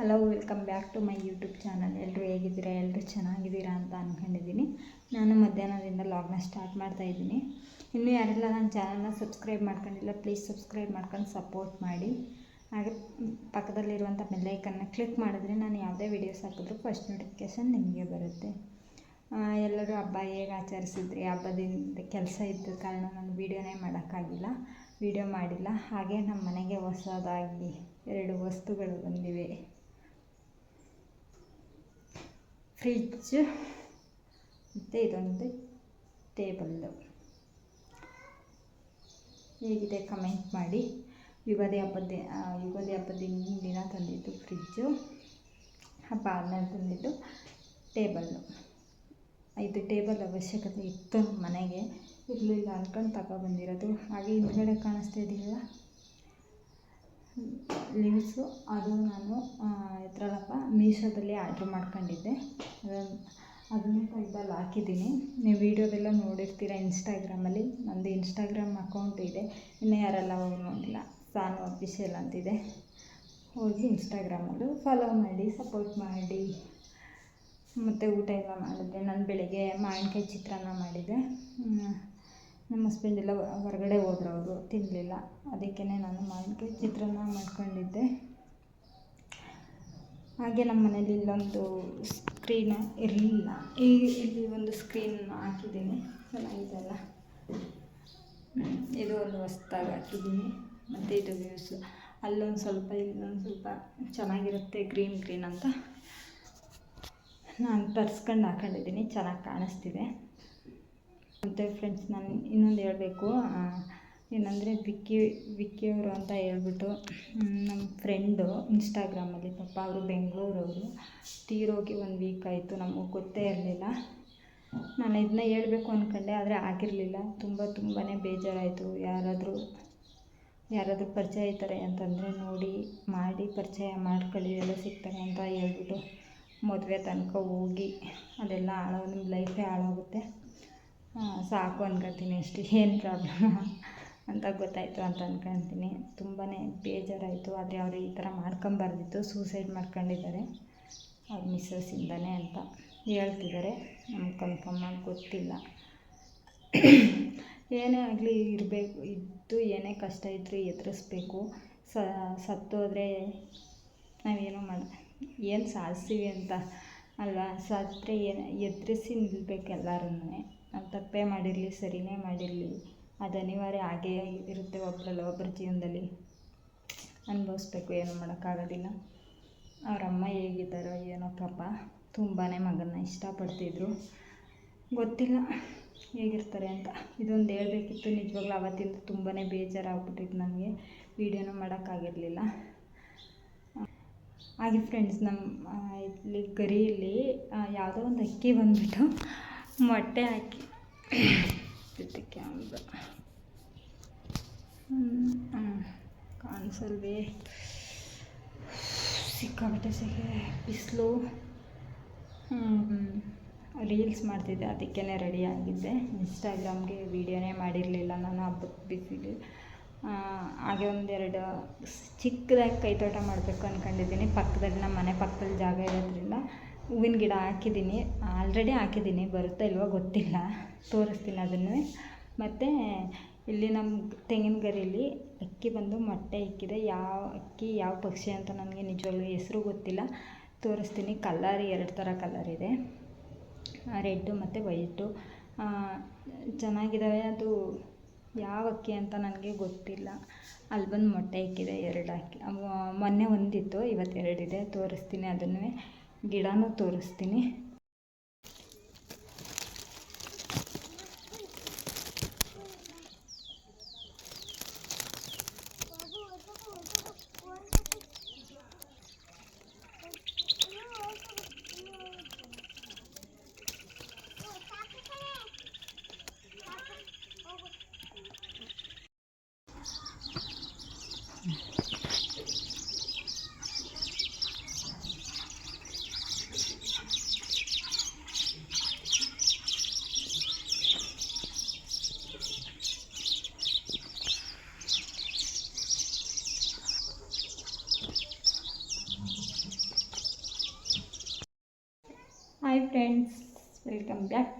Hello welcome back to my YouTube channel ಎಲ್ಲರೂ ಹೇಗಿದ್ದೀರಾ? ಎಲ್ಲರೂ ಚೆನ್ನಾಗಿದ್ದೀರಾ ಅಂತ ಅಂದ್ಕೊಂಡಿದ್ದೀನಿ ನಾನು ಮಧ್ಯಾಹ್ನದಿಂದ ಲಾಗ್ನ ಸ್ಟಾರ್ಟ್ ಮಾಡ್ತಾ ಇದ್ದೀನಿ. ಇನ್ನೂ ಯಾರೆಲ್ಲ ನನ್ನ ಚಾನಲ್ನ ಸಬ್ಸ್ಕ್ರೈಬ್ ಮಾಡ್ಕೊಂಡಿಲ್ಲ ಪ್ಲೀಸ್ ಸಬ್ಸ್ಕ್ರೈಬ್ ಮಾಡ್ಕೊಂಡು ಸಪೋರ್ಟ್ ಮಾಡಿ. ಹಾಗೆ ಪಕ್ಕದಲ್ಲಿರುವಂಥ ಬೆಲ್ಲೈಕನ್ನ ಕ್ಲಿಕ್ ಮಾಡಿದ್ರೆ ನಾನು ಯಾವುದೇ ವೀಡಿಯೋಸ್ ಹಾಕಿದ್ರು ಫಸ್ಟ್ ನೋಟಿಫಿಕೇಷನ್ ನಿಮಗೆ ಬರುತ್ತೆ. ಎಲ್ಲರೂ ಹಬ್ಬ ಹೇಗೆ ಆಚರಿಸಿದ್ರಿ? ಹಬ್ಬದಿಂದ ಕೆಲಸ ಇದ್ದ ಕಾರಣ ನಾನು ವೀಡಿಯೋನೇ ಮಾಡೋಕ್ಕಾಗಿಲ್ಲ ವೀಡಿಯೋ ಮಾಡಿಲ್ಲ. ಹಾಗೆ ನಮ್ಮ ಮನೆಗೆ ಹೊಸದಾಗಿ ಎರಡು ವಸ್ತುಗಳು ಬಂದಿವೆ. ಫ್ರಿಜ್ ಮತ್ತು ಇದೊಂದು ಟೇಬಲ್ಲು ಹೇಗಿದೆ ಕಮೆಂಟ್ ಮಾಡಿ. ಯುಗಾದಿ ಹಬ್ಬದ ಯುಗಾದಿ ಹಬ್ಬದ ದಿನ ತಂದಿದ್ದು ಫ್ರಿಜ್ಜು ಹಬ್ಬ ಆದ್ಮೇಲೆ ತಂದಿದ್ದು ಟೇಬಲ್ಲು ಇದು ಟೇಬಲ್ ಅವಶ್ಯಕತೆ ಇತ್ತು ಮನೆಗೆ. ಇರಲಿಲ್ಲ ಅಂದ್ಕೊಂಡು ತಗೊಬಂದಿರೋದು ಹಾಗೆ ಹಿಂದ್ಗಡೆ ಕಾಣಿಸ್ತಾ ಇದೆಯಲ್ಲ? ಲಿವ್ಸು ಅದು ನಾನು ಎತ್ರಲಪ್ಪ ಮೀಶೋದಲ್ಲಿ ಆರ್ಡ್ರ್ ಮಾಡ್ಕೊಂಡಿದ್ದೆ. ಅದನ್ನು ತೆಗ್ದಲ್ಲಿ ಹಾಕಿದ್ದೀನಿ. ನೀವು ವೀಡಿಯೋದೆಲ್ಲ ನೋಡಿರ್ತೀರ ಇನ್ಸ್ಟಾಗ್ರಾಮಲ್ಲಿ? ನಂದು ಇನ್ಸ್ಟಾಗ್ರಾಮ್ ಅಕೌಂಟ್ ಇದೆ. ಇನ್ನು ಯಾರೆಲ್ಲ ಹೋಗಿ ನೋಡಿಲ್ಲ, ಸಾನು ಅಫಿಷಿಯಲ್ ಅಂತಿದೆ. ಹೋಗಿ ಇನ್ಸ್ಟಾಗ್ರಾಮಲ್ಲೂ ಫಾಲೋ ಮಾಡಿ ಸಪೋರ್ಟ್ ಮಾಡಿ. ಮತ್ತು ಊಟ ಎಲ್ಲ ಮಾಡಿದ್ದೆ. ನಾನು ಬೆಳಗ್ಗೆ ಮಾವಿನಕಾಯಿ ಚಿತ್ರಾನ್ನ ಮಾಡಿದ್ದೆ. ನಮ್ಮ ಹಸ್ಬೆಂಡ್ ಎಲ್ಲ ಹೊರಗಡೆ ಹೋದ್ರು ಅವರು ತಿನ್ನಲಿಲ್ಲ ಅದಕ್ಕೇ ನಾನು ಮಾವಿನಕಾಯಿ ಚಿತ್ರಾನ್ನ ಮಾಡ್ಕೊಂಡಿದ್ದೆ. ಹಾಗೆ ನಮ್ಮ ಮನೇಲಿ ಇಲ್ಲೊಂದು ಸ್ಕ್ರೀನ್ ಇರಲಿಲ್ಲ. ಈ ಇಲ್ಲಿ ಒಂದು ಸ್ಕ್ರೀನ್ ಹಾಕಿದ್ದೀನಿ. ಚೆನ್ನಾಗಿದೆಲ್ಲ ಅಲ್ಲ ಇದು ಒಂದು ಹೊಸ್ದಾಗಿ ಹಾಕಿದ್ದೀನಿ. ಮತ್ತು ಇದು ವ್ಯೂಸ್ ಅಲ್ಲೊಂದು ಸ್ವಲ್ಪ, ಇಲ್ಲೊಂದು ಸ್ವಲ್ಪ ಚೆನ್ನಾಗಿರುತ್ತೆ ಗ್ರೀನ್ ಗ್ರೀನ್ ಅಂತ. ನಾನು ತರ್ಸ್ಕೊಂಡು ಹಾಕೊಂಡಿದ್ದೀನಿ. ಚೆನ್ನಾಗಿ ಕಾಣಿಸ್ತಿದೆ. ಮತ್ತು ಫ್ರೆಂಡ್ಸ್ ನಾನು ಇನ್ನೊಂದು ಹೇಳಬೇಕು. ಏನಂದರೆ ವಿಕ್ಕಿ ಅವರು ಅಂತ ಹೇಳ್ಬಿಟ್ಟು ನಮ್ಮ ಫ್ರೆಂಡು ಇನ್ಸ್ಟಾಗ್ರಾಮಲ್ಲಿ ಪಾಪ ಅವರು ಬೆಂಗಳೂರವರು. ತೀರೋಗಿ ಒಂದು ವೀಕ್ ಆಯಿತು, ನಮಗೆ ಗೊತ್ತೇ ಇರಲಿಲ್ಲ. ನಾನು ಇದನ್ನ ಹೇಳಬೇಕು ಅಂದ್ಕೊಂಡೆ ಆದರೆ ಆಗಿರಲಿಲ್ಲ. ತುಂಬ ತುಂಬಾ ಬೇಜಾರಾಯಿತು. ಯಾರಾದರೂ ಯಾರಾದರೂ ಪರಿಚಯ ಇದ್ದಾರೆ ಅಂತಂದರೆ ನೋಡಿ, ಮಾಡಿ ಪರಿಚಯ ಮಾಡ್ಕೊಳ್ಳಿ, ಎಲ್ಲ ಸಿಗ್ತಾರೆ ಅಂತ ಹೇಳ್ಬಿಟ್ಟು ಮದುವೆ ತನಕ ಹೋಗಿ, ಅದೆಲ್ಲ ಹಾಳಾಗ ನಿಮ್ಮ ಲೈಫೇ ಹಾಳಾಗುತ್ತೆ. ಸಾಕು ಅನ್ಕೊತೀನಿ ಅಷ್ಟೇ. ಏನು ಪ್ರಾಬ್ಲಮ್ ಅಂತ ಗೊತ್ತಾಯಿತು ಅಂತ ಅನ್ಕೊತೀನಿ. ತುಂಬಾ ಬೇಜಾರಾಯಿತು. ಆದರೆ ಅವರು ಈ ಥರ ಮಾಡ್ಕೊಂಬಾರ್ದಿತ್ತು ಸೂಸೈಡ್ ಮಾಡ್ಕೊಂಡಿದ್ದಾರೆ. ಅವ್ರ ಮಿಸ್ಸಸ್ಸಿಂದನೇ ಅಂತ ಹೇಳ್ತಿದ್ದಾರೆ. ನಮ್ಗೆ ಕನ್ಫರ್ಮ್ ಆಗಿ ಗೊತ್ತಿಲ್ಲ. ಏನೇ ಆಗಲಿ ಇರಬೇಕು, ಇದ್ದು ಏನೇ ಕಷ್ಟ ಇದ್ದರೂ ಎದುರಿಸ್ಬೇಕು. ಸತ್ತೋದ್ರೆ ನಾವೇನೋ ಮಾಡ, ಏನು ಸಾಧಿಸ್ತೀವಿ ಅಂತ ಅಲ್ವಾ? ಸತ್ತರೆ ಏನು, ಎದುರಿಸಿ ನಿಲ್ಬೇಕು ಎಲ್ಲರೂ ನಾವು ತಪ್ಪೇ ಮಾಡಿರಲಿ, ಸರಿನೇ ಮಾಡಿರಲಿ, ಅದು ಅನಿವಾರ್ಯ ಆಗೇ ಇರುತ್ತೆ ಒಬ್ಬರಲ್ಲ ಒಬ್ಬರ ಜೀವನದಲ್ಲಿ. ಅನುಭವಿಸ್ಬೇಕು, ಏನು ಮಾಡೋಕ್ಕಾಗೋದಿಲ್ಲ. ಅವ್ರ ಅಮ್ಮ ಹೇಗಿದ್ದಾರೋ ಏನೋ ಪಾಪ ತುಂಬಾ ಮಗನ್ನ ಇಷ್ಟಪಡ್ತಿದ್ರು. ಗೊತ್ತಿಲ್ಲ ಹೇಗಿರ್ತಾರೆ ಅಂತ. ಇದೊಂದು ಹೇಳಬೇಕಿತ್ತು, ನಿಜವಾಗ್ಲೂ ಅವತ್ತಿಂದ ತುಂಬಾ ಬೇಜಾರಾಗ್ಬಿಟ್ಟಿತ್ತು ನನಗೆ ವೀಡಿಯೋನೂ ಮಾಡೋಕ್ಕಾಗಿರಲಿಲ್ಲ. ಹಾಗೆ ಫ್ರೆಂಡ್ಸ್ ನಮ್ಮ ಇಲ್ಲಿ ಗರಿಯಲ್ಲಿ ಯಾವುದೋ ಒಂದು ಅಕ್ಕಿ ಬಂದುಬಿಟ್ಟು ಮೊಟ್ಟೆ ಹಾಕಿ. ಕ್ಯಾಮ್ರ ಕಾಣಿಸಲ್ವೇ? ಸಿಕ್ಕಾಬಿಟ್ಟೆ ಸೆಕೆ ಬಿಸಿಲು. ರೀಲ್ಸ್ ಮಾಡ್ತಿದ್ದೆ ಅದಕ್ಕೇ ರೆಡಿ ಆಗಿದ್ದೆ. ಇನ್ಸ್ಟಾಗ್ರಾಮ್ಗೆ ವೀಡಿಯೋನೇ ಮಾಡಿರಲಿಲ್ಲ ನಾನು ಹಬ್ಬಕ್ಕೆ ಬಿಸಿಲಿ ಹಾಗೆ ಒಂದೆರಡು ಚಿಕ್ಕದಾಗಿ ಕೈತೋಟ ಮಾಡಬೇಕು ಅಂದ್ಕೊಂಡಿದ್ದೀನಿ ಪಕ್ಕದಲ್ಲಿ ನಮ್ಮ ಮನೆ ಪಕ್ಕದಲ್ಲಿ ಜಾಗ ಇರೋದ್ರಿಂದ. ಹೂವಿನ ಗಿಡ ಹಾಕಿದ್ದೀನಿ. ಆಲ್ರೆಡಿ ಹಾಕಿದ್ದೀನಿ. ಬರುತ್ತಾ ಇಲ್ವೋ ಗೊತ್ತಿಲ್ಲ. ತೋರಿಸ್ತೀನಿ ಅದನ್ನು. ಮತ್ತು ಇಲ್ಲಿ ನಮ್ಮ ತೆಂಗಿನ ಗರಿಯಲ್ಲಿ ಅಕ್ಕಿ ಬಂದು ಮೊಟ್ಟೆ ಇಕ್ಕಿದೆ. ಯಾವ ಅಕ್ಕಿ, ಯಾವ ಪಕ್ಷಿ ಅಂತ ನನಗೆ ನಿಜವಾಗ್ಲೂ ಹೆಸರು ಗೊತ್ತಿಲ್ಲ. ತೋರಿಸ್ತೀನಿ. ಕಲ್ಲರ್, ಎರಡು ಥರ ಕಲರ್ ಇದೆ. ರೆಡ್ಡು ಮತ್ತು ವೈಟು. ಚೆನ್ನಾಗಿದ್ದಾವೆ. ಅದು ಯಾವ ಅಕ್ಕಿ ಅಂತ ನನಗೆ ಗೊತ್ತಿಲ್ಲ. ಅಲ್ಲಿ ಬಂದು ಮೊಟ್ಟೆ ಇಕ್ಕಿದೆ. ಎರಡು ಅಕ್ಕಿ. ಮೊನ್ನೆ ಒಂದಿತ್ತು. ಇವತ್ತು ಎರಡಿದೆ ತೋರಿಸ್ತೀನಿ ಅದನ್ನು. ಗಿಡನೂ ತೋರಿಸ್ತೀನಿ.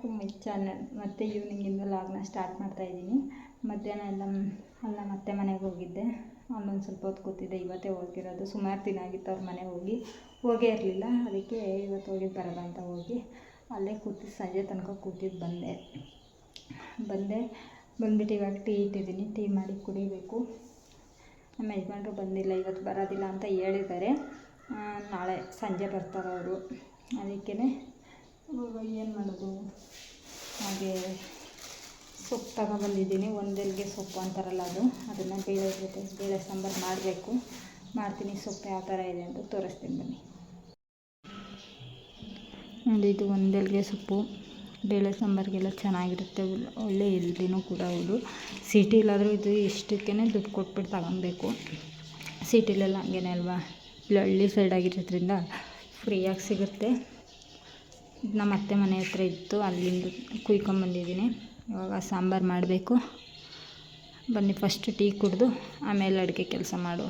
ಟು ಮೈ ಚಾನಲ್ ಮತ್ತು ಈವ್ನಿಂಗಿಂದ ಲಾಗ್ನ ಸ್ಟಾರ್ಟ್ ಮಾಡ್ತಾಯಿದ್ದೀನಿ ಮಧ್ಯಾಹ್ನ ಎಲ್ಲ, ಅಲ್ಲ ಮತ್ತೆ ಮನೆಗೆ ಹೋಗಿದ್ದೆ. ಅಲ್ಲೊಂದು ಸ್ವಲ್ಪ ಹೊತ್ತು ಕೂತಿದ್ದೆ, ಇವತ್ತೇ ಹೋಗಿರೋದು. ಸುಮಾರು ದಿನ ಆಗಿತ್ತು ಅವ್ರ ಮನೆಗೆ ಹೋಗಿ. ಹೋಗೇ ಇರಲಿಲ್ಲ, ಅದಕ್ಕೆ ಇವತ್ತು ಹೋಗಿ ಬರೋಣ ಅಂತ ಹೋಗಿ ಅಲ್ಲೇ ಕೂತಿ ಸಂಜೆ ತನಕ ಕೂತಿದ್ದು ಬಂದೆ. ಬಂದೆ, ಬಂದ್ಬಿಟ್ಟು ಇವಾಗ ಟೀ ಇಟ್ಟಿದ್ದೀನಿ. ಟೀ ಮಾಡಿ ಕುಡಿಬೇಕು. ನಮ್ಮ ಯಜಮಾನ್ರು ಬಂದಿಲ್ಲ, ಇವತ್ತು ಬರೋದಿಲ್ಲ ಅಂತ ಹೇಳಿದ್ದಾರೆ. ನಾಳೆ ಸಂಜೆ ಬರ್ತಾರೆ ಅವರು. ಅದಕ್ಕೇ ಏನು ಮಾಡೋದು? ಹಾಗೆ ಸೊಪ್ಪು ತಗೊಬಂದಿದ್ದೀನಿ. ಒಂದೆಲ್ಗೆ ಸೊಪ್ಪು ಅಂತಾರಲ್ಲ ಅದು. ಅದನ್ನು ಬೇಳೆ ಜೊತೆ, ಬೇಳೆ ಸಾಂಬಾರು ಮಾಡಬೇಕು. ಮಾಡ್ತೀನಿ. ಸೊಪ್ಪು ಯಾವ ಥರ ಇದೆ ಅಂತ ತೋರಿಸ್ತೀನಿ ಬನ್ನಿ. ನೋಡಿ, ಇದು ಒಂದೆಲ್ಗೆ ಸೊಪ್ಪು. ಬೇಳೆ ಸಾಂಬಾರಿಗೆಲ್ಲ ಚೆನ್ನಾಗಿರುತ್ತೆ. ಒಳ್ಳೆ ಹೆಲ್ದಿನೂ ಕೂಡ ಹೌದು. ಸಿಟಿಲಾದರೂ ಇದು ಇಷ್ಟಕ್ಕೇ ದುಡ್ಡು ಕೊಟ್ಬಿಟ್ಟು ತಗೊಬೇಕು ಸಿಟಿಲೆಲ್ಲ ಹಂಗೇನೆ ಅಲ್ವಾ? ಇಲ್ಲಿ ಹಳ್ಳಿ ಸೈಡ್ ಆಗಿರೋದ್ರಿಂದ ಫ್ರೀಯಾಗಿ ಸಿಗುತ್ತೆ. ನಮ್ಮ ಅತ್ತೆ ಮನೆ ಹತ್ರ ಇತ್ತು, ಅಲ್ಲಿಂದ ಕುಯ್ಕೊಂಬಂದಿದ್ದೀನಿ ಇವಾಗ ಸಾಂಬಾರು ಮಾಡಬೇಕು. ಬನ್ನಿ ಫಸ್ಟ್ ಟೀ ಕುಡಿದು, ಆಮೇಲೆ ಅಡುಗೆ ಕೆಲಸ ಮಾಡುವ.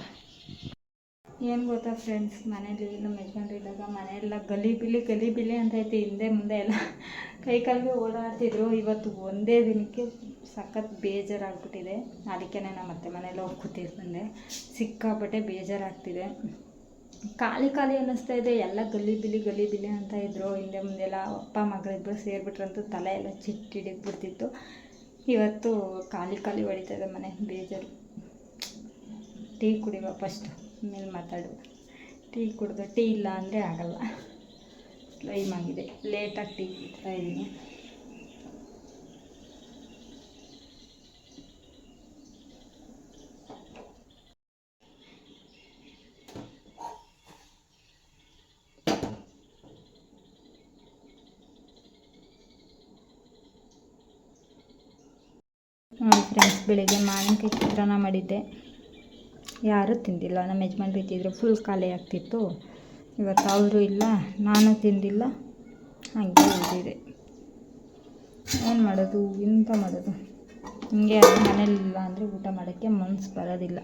ಏನು ಗೊತ್ತಾ ಫ್ರೆಂಡ್ಸ್ ಮನೇಲಿ ನಮ್ಮ ಯಜಮಾನ್ರು ಇದ್ದಾಗ ಮನೆಯೆಲ್ಲ ಗಲಿಬಿಲಿ ಗಲಿಬಿಲಿ ಅಂತ ಐತೆ, ಹಿಂದೆ ಮುಂದೆ ಎಲ್ಲ. ಕೈ ಕಾಲಿಗೆ ಓಡಾಡ್ತಿದ್ರು, ಇವತ್ತು ಒಂದೇ ದಿನಕ್ಕೆ ಸಖತ್ ಬೇಜಾರಾಗ್ಬಿಟ್ಟಿದೆ. ಅದಕ್ಕೆ ನಮ್ಮ ಅತ್ತೆ ಮನೇಲಿ ಹೋಗಿ ಕೂತಿರ್ತಂದೆ ಸಿಕ್ಕಾಪಟ್ಟೆ ಬೇಜಾರಾಗ್ತಿದೆ. ಖಾಲಿ ಖಾಲಿ ಅನ್ನಿಸ್ತಾ ಇದೆ. ಎಲ್ಲ ಗಲಿಬಿಲಿ ಗಲಿಬಿಲಿ ಅಂತ ಇದ್ದರು ಹಿಂದೆ ಮುಂದೆ ಎಲ್ಲ ಅಪ್ಪ ಮಗಳಿಬ್ಬರು ಸೇರಿಬಿಟ್ರಂತೂ ತಲೆ ಎಲ್ಲ ಚಿಟ್ಟು ಹಿಡಿದ್ಬಿಡ್ತಿತ್ತು. ಇವತ್ತು ಖಾಲಿ ಖಾಲಿ ಹೊಡಿತಾ ಇದೆ ಮನೆ, ಬೇಜಾರು. ಟೀ ಕುಡಿವ ಫಸ್ಟ್. ಆಮೇಲೆ ಮಾತಾಡುವ. ಟೀ ಕುಡಿದು ಟೀ ಇಲ್ಲ ಅಂದರೆ ಆಗಲ್ಲ. ಟೈಮ್ ಆಗಿದೆ. ಲೇಟಾಗಿ ಟೀ ಕುಡ್ತಾ ಇದ್ದೀನಿ ನೋಡಿ ಫ್ರೆಂಡ್ಸ್ ಬೆಳಿಗ್ಗೆ ಮಾವಿನಕಾಯಿ ಚಿತ್ರಾನ್ನ ಮಾಡಿದ್ದೆ. ಯಾರೂ ತಿಂದಿಲ್ಲ. ನಮ್ಮ ಯಜಮಾನ್ರು ಇದ್ದಿದ್ರು. ಫುಲ್ ಖಾಲಿ ಆಗ್ತಿತ್ತು. ಇವತ್ತು ಅವರು ಇಲ್ಲ, ನಾನು ತಿಂದಿಲ್ಲ. ಹಾಗೆ ಉಳಿದಿದೆ. ಏನು ಮಾಡೋದು? ಎಂತ ಮಾಡೋದು? ಹಿಂಗೆ ಮನೇಲಿ ಮನೇಲಿಲ್ಲ ಅಂದರೆ ಊಟ ಮಾಡೋಕ್ಕೆ ಮನ್ಸು ಬರೋದಿಲ್ಲ.